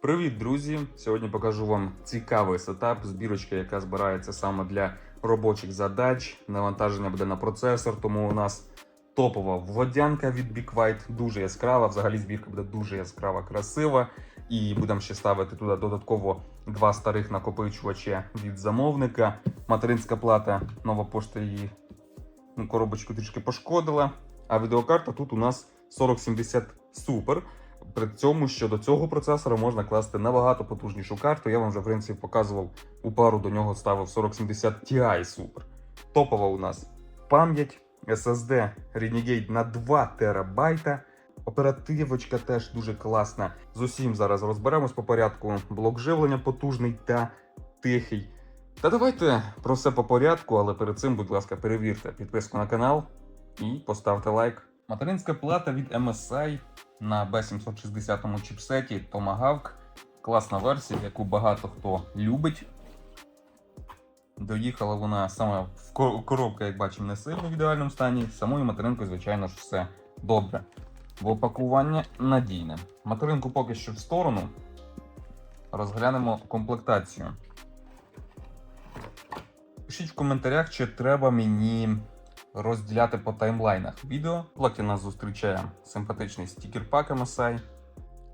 Привіт, друзі! Сьогодні покажу вам цікавий сетап, збірочка, яка збирається саме для робочих задач. Навантаження буде на процесор, тому у нас топова водянка від Big White, дуже яскрава. Взагалі збірка буде дуже яскрава, красива. І будемо ще ставити туди додатково два старих накопичувача від замовника. Материнська плата, нова пошта її ну, коробочку трішки пошкодила. А відеокарта тут у нас 4070 Super. При цьому, що до цього процесора можна класти набагато потужнішу карту. Я вам вже в принципі показував у пару до нього ставив 4070 Ti Super. Топова у нас пам'ять, SSD Renegade на 2 терабайта. Оперативочка теж дуже класна. З усім зараз розберемось по порядку. Блок живлення потужний та тихий. Та давайте про все по порядку, але перед цим, будь ласка, перевірте підписку на канал і поставте лайк. Материнська плата від MSI на B760 чіпсеті Tomahawk. Класна версія, яку багато хто любить. Доїхала вона саме в ко- коробка, як бачимо, не сильно в ідеальному стані. Самою материнкою, звичайно ж, все добре. Бо пакування надійне. Материнку поки що в сторону. Розглянемо комплектацію. Пишіть в коментарях, чи треба мені розділяти по таймлайнах відео. В платі нас зустрічає симпатичний стікер-пак MSI,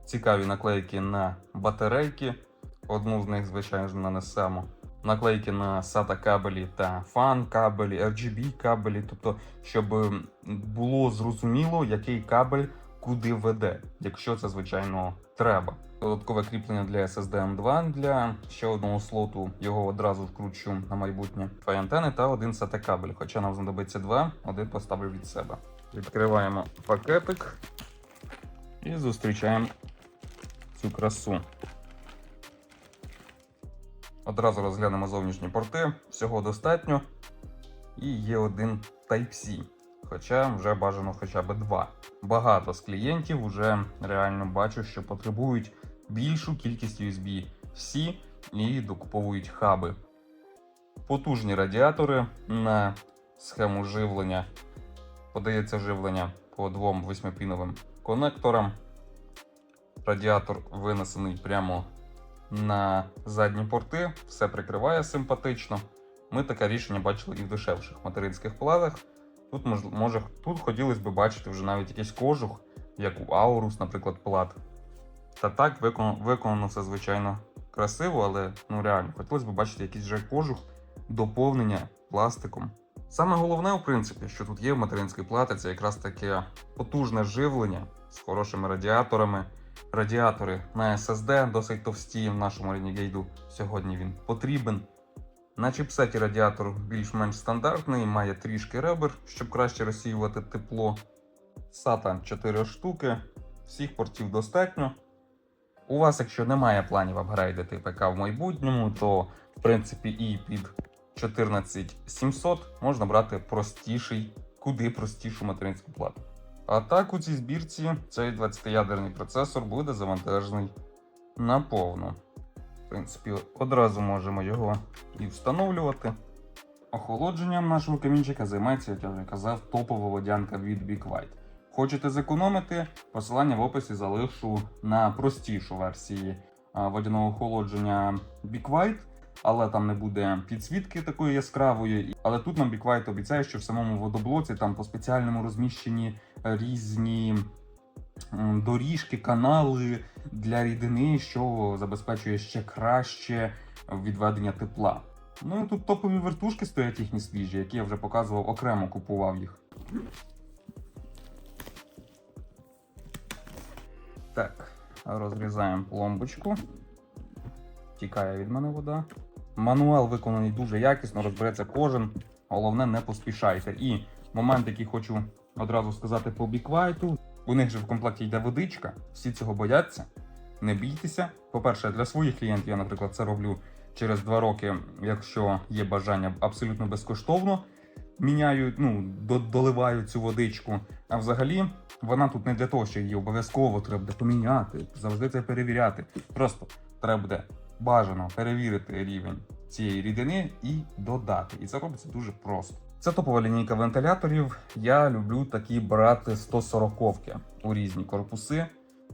цікаві наклейки на батарейки. Одну з них, звичайно ж, нанесемо. Наклейки на SATA кабелі та FAN кабелі, RGB кабелі, тобто, щоб було зрозуміло, який кабель куди веде, якщо це, звичайно, треба. Додаткове кріплення для SSD M2 для ще одного слоту. Його одразу вкручу на майбутнє. Дві антени та один SATA кабель. Хоча нам знадобиться два, один поставлю від себе. Відкриваємо пакетик і зустрічаємо цю красу. Одразу розглянемо зовнішні порти. Всього достатньо. І є один Type-C. Хоча вже бажано хоча б два. Багато з клієнтів вже реально бачу, що потребують більшу кількість USB-C і докуповують хаби. Потужні радіатори на схему живлення. Подається живлення по двом восьмипіновим конекторам. Радіатор винесений прямо на задні порти, все прикриває симпатично. Ми таке рішення бачили і в дешевших материнських платах. Тут може тут хотілося б бачити вже навіть якийсь кожух, як у Aorus, наприклад, плат. Та так виконано, все звичайно красиво, але ну реально хотілося б бачити якийсь же кожух, доповнення пластиком. Саме головне, в принципі, що тут є в материнській платі, це якраз таке потужне живлення з хорошими радіаторами. Радіатори на SSD досить товсті в нашому Renegade сьогодні він потрібен. На чіпсеті радіатор більш-менш стандартний, має трішки ребер, щоб краще розсіювати тепло. SATA 4 штуки, всіх портів достатньо. У вас, якщо немає планів апгрейдити ПК в майбутньому, то в принципі і під 14700 можна брати простіший, куди простішу материнську плату. А так у цій збірці цей 20-ядерний процесор буде завантажений наповну. В принципі, одразу можемо його і встановлювати. Охолодженням нашого камінчика займається, як я вже казав, топова водянка від Big White. Хочете зекономити? Посилання в описі залишу на простішу версії водяного охолодження White, але там не буде підсвітки такої яскравої. Але тут нам White обіцяє, що в самому водоблоці там по спеціальному розміщені різні доріжки, канали для рідини, що забезпечує ще краще відведення тепла. Ну і тут топові вертушки стоять їхні свіжі, які я вже показував, окремо купував їх. Так, розрізаємо пломбочку. Тікає від мене вода. Мануал виконаний дуже якісно, розбереться кожен. Головне, не поспішайте. І момент, який хочу одразу сказати по біквайту. У них же в комплекті йде водичка, всі цього бояться. Не бійтеся. По-перше, для своїх клієнтів я, наприклад, це роблю через два роки, якщо є бажання абсолютно безкоштовно. Міняю, ну, до- доливаю цю водичку. А взагалі, вона тут не для того, що її обов'язково треба буде поміняти, завжди це перевіряти. Просто треба буде бажано перевірити рівень цієї рідини і додати. І це робиться дуже просто. Це топова лінійка вентиляторів. Я люблю такі брати 140-ки у різні корпуси.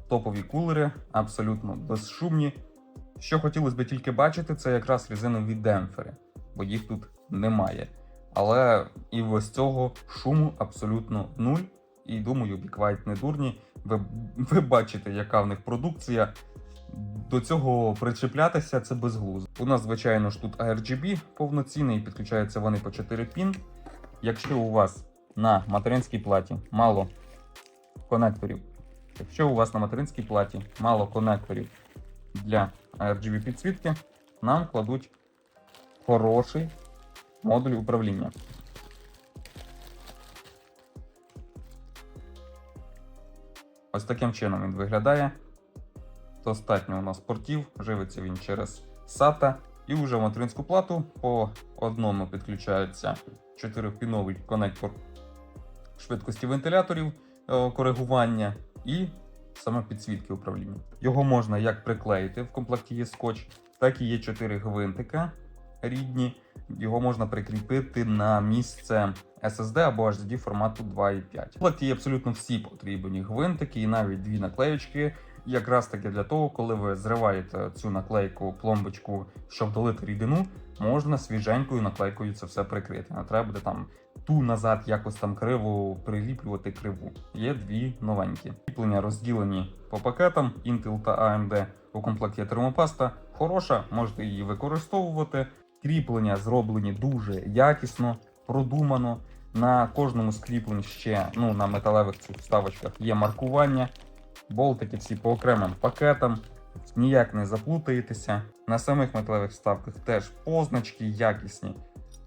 топові кулери, абсолютно безшумні. Що хотілося б тільки бачити, це якраз резинові демпфери, бо їх тут немає. Але і без цього шуму абсолютно нуль. І думаю, White не дурні. Ви, ви бачите, яка в них продукція. До цього причеплятися це безглуздо. У нас, звичайно ж, тут ARGB повноцінний, підключаються вони по 4 пін. Якщо у вас на материнській платі мало конекторів, якщо у вас на материнській платі мало конекторів для RGB підсвітки, нам кладуть хороший модуль управління. Ось таким чином він виглядає. Достатньо у нас портів, живиться він через SATA. І вже в материнську плату по одному підключається 4-піновий конектор швидкості вентиляторів е, коригування і саме підсвітки управління. Його можна як приклеїти, в комплекті є скотч, так і є 4 гвинтика рідні. Його можна прикріпити на місце SSD або HDD формату 2.5. В комплекті є абсолютно всі потрібні гвинтики і навіть дві наклеючки. Якраз таки для того, коли ви зриваєте цю наклейку, пломбочку, щоб долити рідину, можна свіженькою наклейкою це все прикрити. Не треба буде там ту назад якось там криво приліплювати криву. Є дві новенькі. Кріплення розділені по пакетам Intel та AMD. У комплекті термопаста. Хороша, можете її використовувати. Кріплення зроблені дуже якісно, продумано. На кожному з кріплень ще ну, на металевих цих вставочках є маркування. Болтики всі по окремим пакетам, ніяк не заплутаєтеся. На самих металевих вставках теж позначки якісні.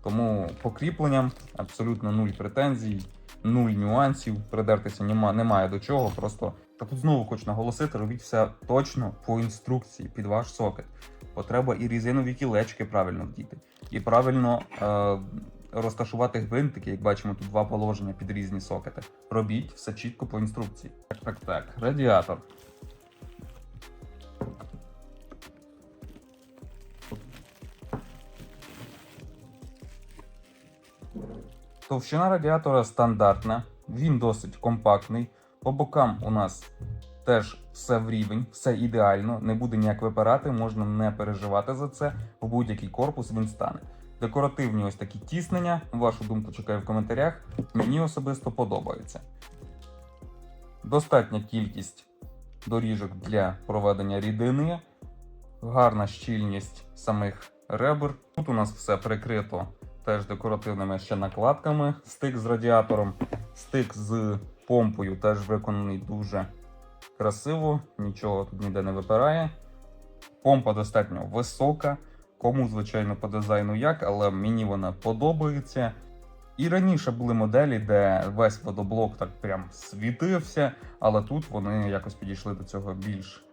Тому по кріпленням абсолютно нуль претензій, нуль нюансів. Придертися нема, немає до чого. Просто та тут знову хочу наголосити, робіть все точно по інструкції під ваш сокет. Бо треба і резинові кілечки правильно вдіти, і правильно е, розташувати гвинтики, як бачимо, тут два положення під різні сокети. Робіть все чітко по інструкції. Так, так, так. Радіатор. Товщина радіатора стандартна, він досить компактний. По бокам у нас теж все в рівень, все ідеально, не буде ніяк випирати, можна не переживати за це. В будь-який корпус він стане. Декоративні ось такі тіснення. Вашу думку чекаю в коментарях. Мені особисто подобається. Достатня кількість доріжок для проведення рідини, гарна щільність самих ребер. Тут у нас все прикрито теж декоративними ще накладками. Стик з радіатором, стик з помпою теж виконаний дуже красиво, нічого тут ніде не випирає. Помпа достатньо висока. Кому, звичайно, по дизайну як, але мені вона подобається. І раніше були моделі, де весь водоблок так прям світився, але тут вони якось підійшли до цього більш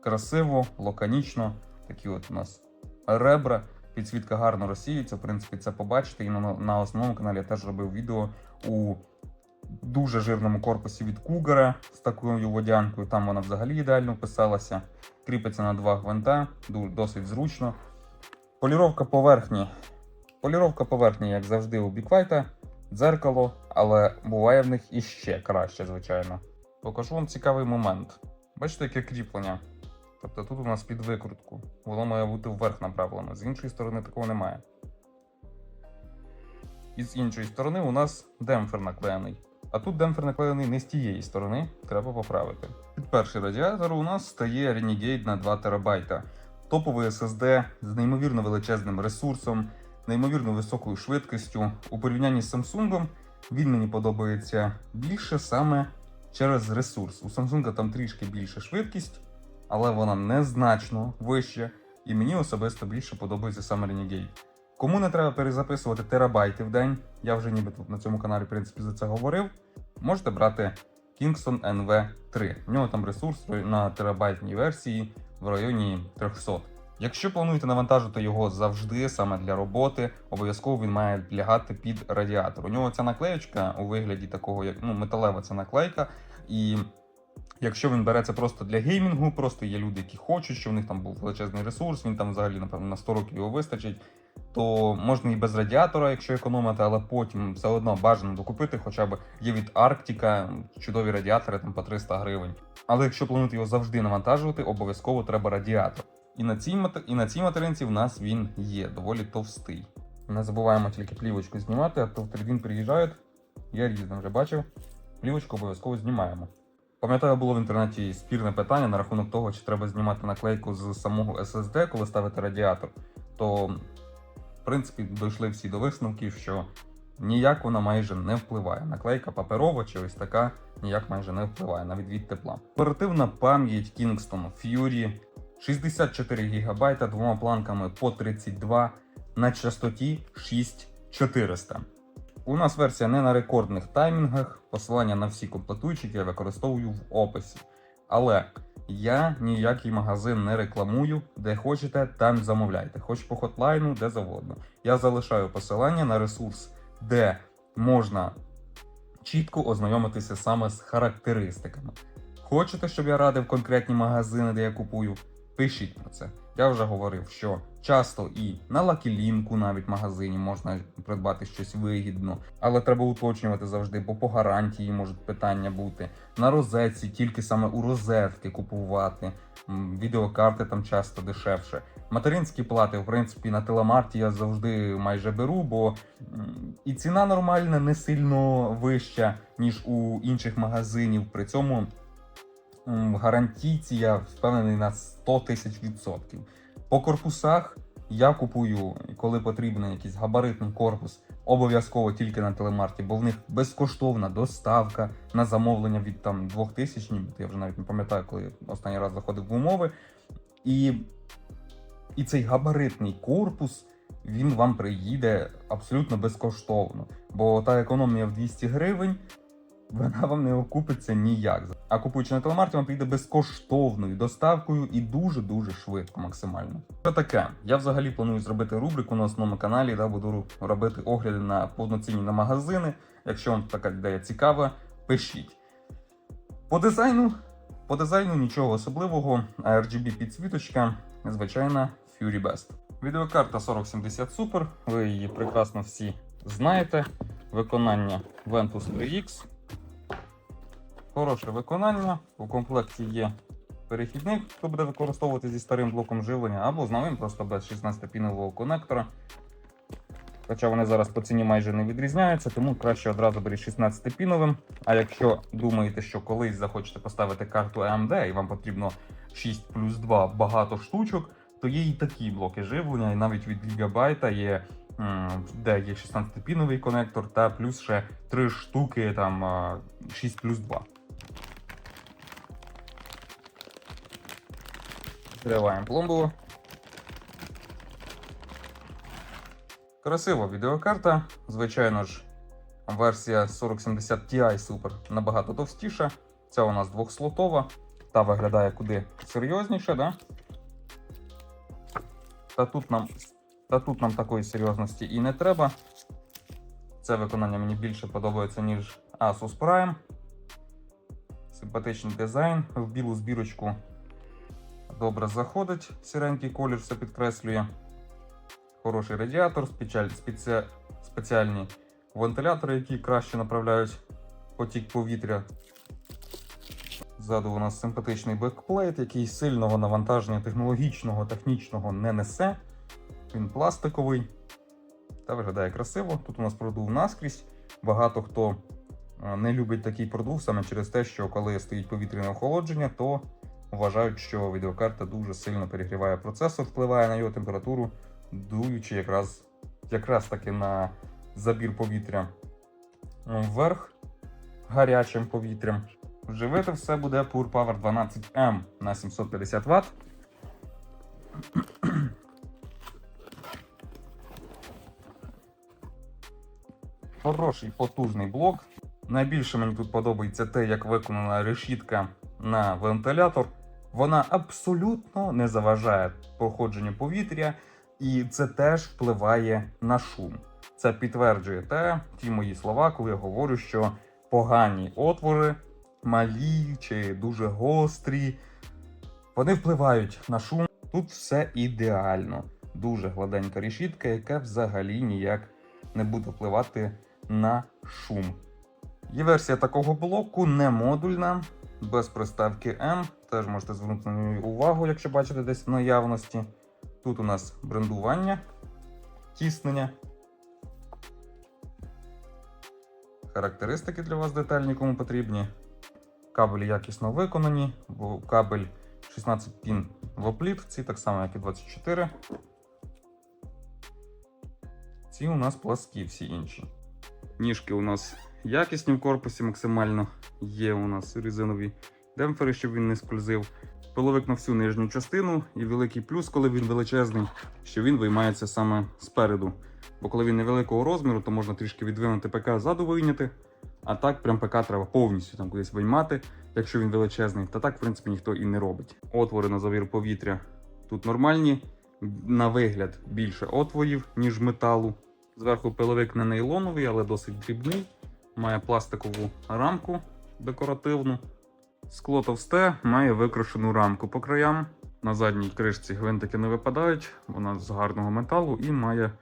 красиво, лаконічно. Такі от у нас ребра. Підсвітка гарно розсіюється. В принципі, це побачите. І на, на основному каналі я теж робив відео у дуже жирному корпусі від Кугара з такою водянкою. Там вона взагалі ідеально вписалася. Кріпиться на два гвинта, досить зручно. Поліровка поверхні. Поліровка поверхні, як завжди, у біквайта, дзеркало, але буває в них іще краще, звичайно. Покажу вам цікавий момент. Бачите, яке кріплення? Тобто тут у нас під викрутку. Воно має бути вверх направлено. З іншої сторони такого немає. І з іншої сторони у нас демпфер наклеєний. А тут демпфер наклеєний не з тієї сторони, треба поправити. Під перший радіатор у нас стає Renegade на 2 ТБ. Топовий SSD з неймовірно величезним ресурсом, неймовірно високою швидкістю. У порівнянні з Samsung він мені подобається більше саме через ресурс. У Samsung там трішки більша швидкість, але вона незначно вища. І мені особисто більше подобається саме Renegade. Кому не треба перезаписувати терабайти в день, я вже ніби тут на цьому каналі в принципі за це говорив. Можете брати Kingston NV3. В нього там ресурс на терабайтній версії в районі 300. Якщо плануєте навантажити його завжди саме для роботи, обов'язково він має лягати під радіатор. У нього ця наклеєчка у вигляді такого, як ну, металева ця наклейка. І якщо він береться просто для геймінгу, просто є люди, які хочуть, щоб в них там був величезний ресурс, він там взагалі, напевно, на 100 років його вистачить. То можна і без радіатора, якщо економити, але потім все одно бажано докупити, хоча б є від Арктика чудові радіатори там по 300 гривень. Але якщо плануєте його завжди навантажувати, обов'язково треба радіатор. І на цій і на цій материнці в нас він є доволі товстий. Не забуваємо тільки плівочку знімати, а то в Тридін приїжджають. Я різно вже бачив. Плівочку обов'язково знімаємо. Пам'ятаю, було в інтернеті спірне питання на рахунок того, чи треба знімати наклейку з самого SSD, коли ставити радіатор. То, принципі, дійшли всі до висновків, що ніяк вона майже не впливає. Наклейка паперова чи ось така ніяк майже не впливає навіть від тепла. Оперативна пам'ять Kingston Fury 64 ГБ двома планками по 32 на частоті 6400. У нас версія не на рекордних таймінгах, посилання на всі комплектуючі я використовую в описі. Але я ніякий магазин не рекламую, де хочете, там замовляйте. Хоч по хотлайну, де завгодно. Я залишаю посилання на ресурс, де можна чітко ознайомитися саме з характеристиками. Хочете, щоб я радив конкретні магазини, де я купую? Пишіть про це. Я вже говорив, що часто і на лакілінку навіть магазині можна придбати щось вигідно, але треба уточнювати завжди, бо по гарантії можуть питання бути. На розетці тільки саме у розетки купувати. Відеокарти там часто дешевше. Материнські плати, в принципі, на телемарті я завжди майже беру, бо і ціна нормальна, не сильно вища, ніж у інших магазинів. При цьому гарантійці я впевнений на 100 тисяч відсотків. По корпусах я купую, коли потрібен якийсь габаритний корпус, обов'язково тільки на телемарті, бо в них безкоштовна доставка на замовлення від там 2000, нібито я вже навіть не пам'ятаю, коли останній раз заходив в умови. І, і цей габаритний корпус. Він вам приїде абсолютно безкоштовно, бо та економія в 200 гривень вона вам не окупиться ніяк. А купуючи на телемарті, вам прийде безкоштовною доставкою і дуже-дуже швидко, максимально. Що таке? Я взагалі планую зробити рубрику на основному каналі, де буду робити огляди на повноцінні на магазини. Якщо вам така ідея цікава, пишіть. По дизайну, по дизайну нічого особливого. RGB підсвіточка, звичайна Fury Best. Відеокарта 4070 Super, ви її прекрасно всі знаєте. Виконання Ventus 3X. Хороше виконання. У комплекті є перехідник, хто буде використовувати зі старим блоком живлення, або з новим, просто без 16-пінового конектора. Хоча вони зараз по ціні майже не відрізняються, тому краще одразу беріть 16-піновим. А якщо думаєте, що колись захочете поставити карту AMD і вам потрібно 6 плюс 2 багато штучок, то є і такі блоки живлення, і навіть від Gigabyte є, де є 16-піновий конектор, та плюс ще 3 штуки там 6 плюс 2. Відкриваємо пломбу. Красива відеокарта. Звичайно ж, версія 4070 Ti Super набагато товстіша. Ця у нас двохслотова. Та виглядає куди серйозніше, да? Та тут нам, та тут нам такої серйозності і не треба. Це виконання мені більше подобається, ніж Asus Prime. Симпатичний дизайн. В білу збірочку добре заходить. Сіренький колір все підкреслює. Хороший радіатор, спеціальні вентилятори, які краще направляють потік повітря. Ззаду у нас симпатичний бекплейт, який сильного навантаження технологічного, технічного не несе. Він пластиковий та виглядає красиво. Тут у нас продув наскрізь. Багато хто е, не любить такий продув саме через те, що коли стоїть повітряне охолодження, то вважають, що відеокарта дуже сильно перегріває процесор, впливає на його температуру, дуючи якраз, якраз таки на забір повітря вверх гарячим повітрям. Живити все буде Pure Power 12M на 750 Вт. Хороший потужний блок. Найбільше мені тут подобається те, як виконана решітка на вентилятор. Вона абсолютно не заважає проходженню повітря, і це теж впливає на шум. Це підтверджує те, ті мої слова, коли я говорю, що погані отвори, малі чи дуже гострі, вони впливають на шум. Тут все ідеально. дуже гладенька решітка, яка взагалі ніяк не буде впливати на шум. Є версія такого блоку, не модульна, без приставки M. Теж можете звернути на неї увагу, якщо бачите десь в наявності. Тут у нас брендування, тіснення. Характеристики для вас детальні, кому потрібні. Кабелі якісно виконані, бо кабель 16 пін в опліт, ці так само, як і 24. Ці у нас пласкі, всі інші. Ніжки у нас якісні в корпусі максимально. Є у нас резинові демпфери, щоб він не скользив. Пиловик на всю нижню частину, і великий плюс, коли він величезний, що він виймається саме спереду. Бо коли він невеликого розміру, то можна трішки відвинути ПК ззаду вийняти. А так, прям ПК треба повністю там кудись виймати, якщо він величезний. Та так, в принципі, ніхто і не робить. Отвори на завір повітря тут нормальні. На вигляд більше отворів, ніж металу. Зверху пиловик не нейлоновий, але досить дрібний. Має пластикову рамку декоративну. Скло товсте, має викрошену рамку по краям. На задній кришці гвинтики не випадають, вона з гарного металу і має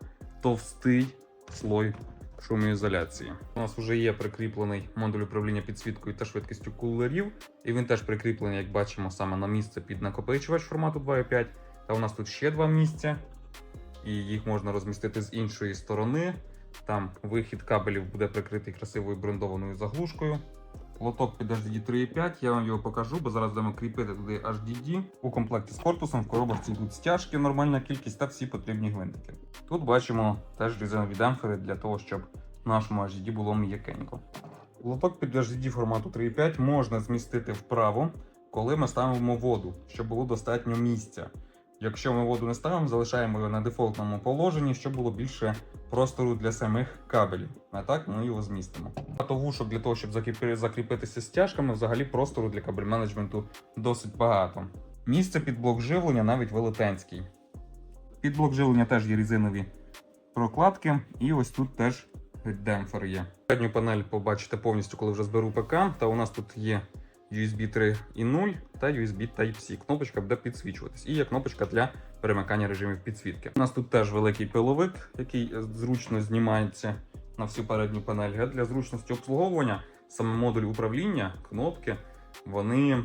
товстий слой шумоізоляції. У нас вже є прикріплений модуль управління підсвіткою та швидкістю кулерів, і він теж прикріплений, як бачимо, саме на місце під накопичувач формату 2.5. Та у нас тут ще два місця, і їх можна розмістити з іншої сторони. Там вихід кабелів буде прикритий красивою брендованою заглушкою. Лоток під HDD 3.5, я вам його покажу, бо зараз будемо кріпити туди HDD. У комплекті з корпусом в коробочці йдуть стяжки, нормальна кількість та всі потрібні гвинтики. Тут бачимо теж резинові демпфери для того, щоб нашому HDD було м'якенько. Лоток під HDD формату 3.5 можна змістити вправо, коли ми ставимо воду, щоб було достатньо місця. Якщо ми воду не ставимо, залишаємо його на дефолтному положенні, щоб було більше простору для самих кабелів. А так ми його змістимо. Багато вушок для того, щоб закріпитися стяжками, взагалі простору для кабель менеджменту досить багато. Місце під блок живлення навіть велетенський. Під блок живлення теж є резинові прокладки, і ось тут теж демпфер є. Передню панель побачите повністю, коли вже зберу ПК. Та у нас тут є USB 3.0 та USB Type-C. Кнопочка буде підсвічуватись. І є кнопочка для перемикання режимів підсвітки. У нас тут теж великий пиловик, який зручно знімається на всю передню панель. Для зручності обслуговування саме модуль управління, кнопки, вони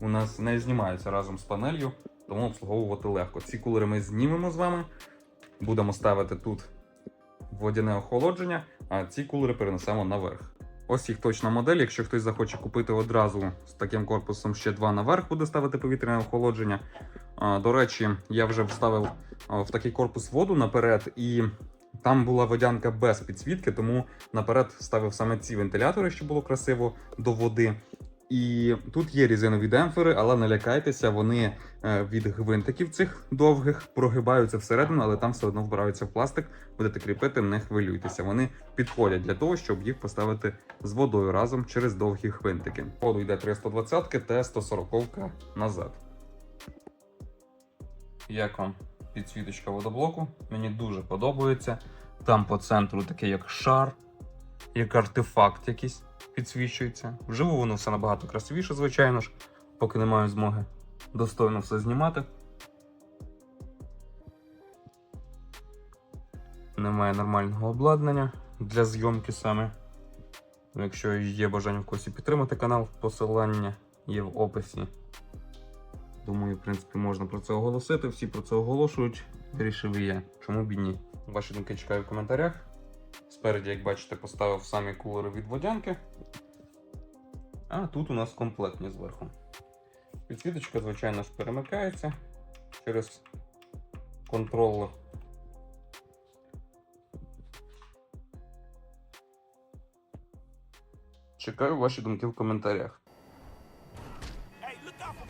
у нас не знімаються разом з панелью, тому обслуговувати легко. Ці кулери ми знімемо з вами. Будемо ставити тут водяне охолодження, а ці кулери перенесемо наверх. Ось їх точна модель. Якщо хтось захоче купити одразу з таким корпусом ще два наверх, буде ставити повітряне охолодження. До речі, я вже вставив в такий корпус воду наперед, і там була водянка без підсвітки, тому наперед ставив саме ці вентилятори, щоб було красиво до води. І тут є різинові демпфери, але не лякайтеся, вони е, від гвинтиків цих довгих прогибаються всередину, але там все одно вбираються в пластик. Будете кріпити, не хвилюйтеся. Вони підходять для того, щоб їх поставити з водою разом через довгі гвинтики. Воду йде 320 та 140 назад. Як вам підсвіточка водоблоку? Мені дуже подобається. Там по центру таке як шар, як артефакт якийсь підсвічується. Вживу воно все набагато красивіше, звичайно ж, поки не маю змоги достойно все знімати. Немає нормального обладнання для зйомки саме. Якщо є бажання в когось підтримати канал, посилання є в описі. Думаю, в принципі, можна про це оголосити. Всі про це оголошують. Вирішив і я. Чому б і ні? Ваші думки чекаю в коментарях. Спереді, як бачите, поставив самі кулери від водянки. А тут у нас комплектні зверху. Підсвіточка, звичайно ж, перемикається через контролер. Чекаю ваші думки в коментарях. Hey, look out for.